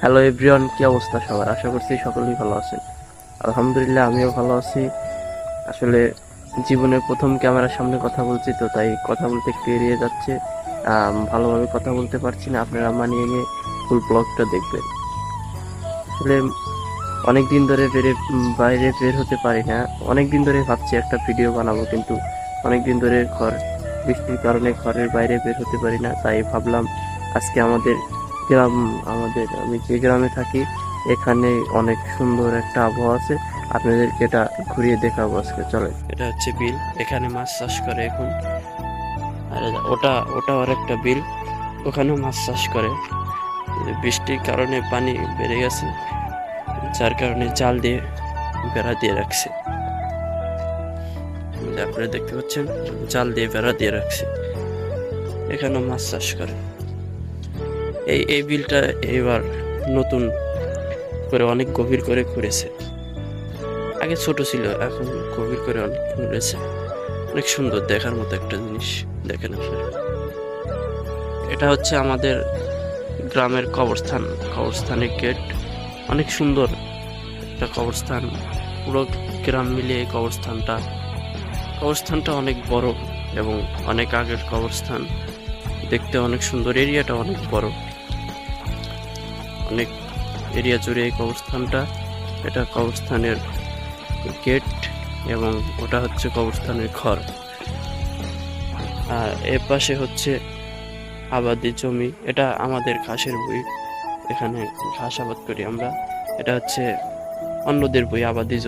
Hello everyone কি অবস্থা সবার? আশা করছি সকলেই ভালো আছেন। আলহামদুলিল্লাহ, আমিও ভালো আছি। আসলে জীবনের প্রথম ক্যামেরার সামনে কথা বলছি, তো তাই কথা বলতে একটু এড়িয়ে যাচ্ছে। ভালোভাবে কথা বলতে পারছি না, আপনারা মানিয়ে নিয়ে ফুল ব্লগটা দেখবেন। আসলে অনেক দিন ধরে বেরে বাইরে বের হতে পারি না। অনেক দিন ধরে ভাবছি একটা ভিডিও বানাবো, কিন্তু অনেক দিন ধরে ঘর, বৃষ্টির কারণে ঘরের বাইরে বের হতে পারি না। তাই ভাবলাম আজকে আমাদের গ্রাম আমাদের, আমি যে গ্রামে থাকি, এখানে অনেক সুন্দর একটা আবহাওয়া আছে। আপনাদেরকে এটা ঘুরিয়ে দেখাবো আজকে চলে এটা হচ্ছে বিল, এখানে মাছ চাষ করে এখন। আর ওটা ওটা আর একটা বিল, ওখানেও মাছ চাষ করে। বৃষ্টির কারণে পানি বেড়ে গেছে, যার কারণে জাল দিয়ে বেড়া দিয়ে রাখছে। আপনারা দেখতে পাচ্ছেন, জাল দিয়ে বেড়া দিয়ে রাখছে। এখানেও মাছ চাষ করে। এই এই বিলটা এবার নতুন করে অনেক গভীর করে খুঁড়েছে। আগে ছোট ছিল, এখন গভীর করে অনেক খুঁড়েছে। অনেক সুন্দর দেখার মতো একটা জিনিস, দেখেন আপনারা। এটা হচ্ছে আমাদের গ্রামের কবরস্থান, কবরস্থানের গেট। অনেক সুন্দর একটা কবরস্থান, পুরো গ্রাম মিলিয়ে কবরস্থানটা। কবরস্থানটা অনেক বড় এবং অনেক আগের কবরস্থান। দেখতে অনেক সুন্দর, এরিয়াটা অনেক বড়। অনেক এরিয়া জুড়ে এই কবরস্থানটা। এটা কবরস্থানের গেট এবং ওটা হচ্ছে কবরস্থানের ঘর। আর এর পাশে হচ্ছে আবাদি জমি। এটা আমাদের ঘাসের বই। এখানে ঘাস আবাদ করি আমরা। এটা হচ্ছে অন্যদের বই, আবাদি জমি।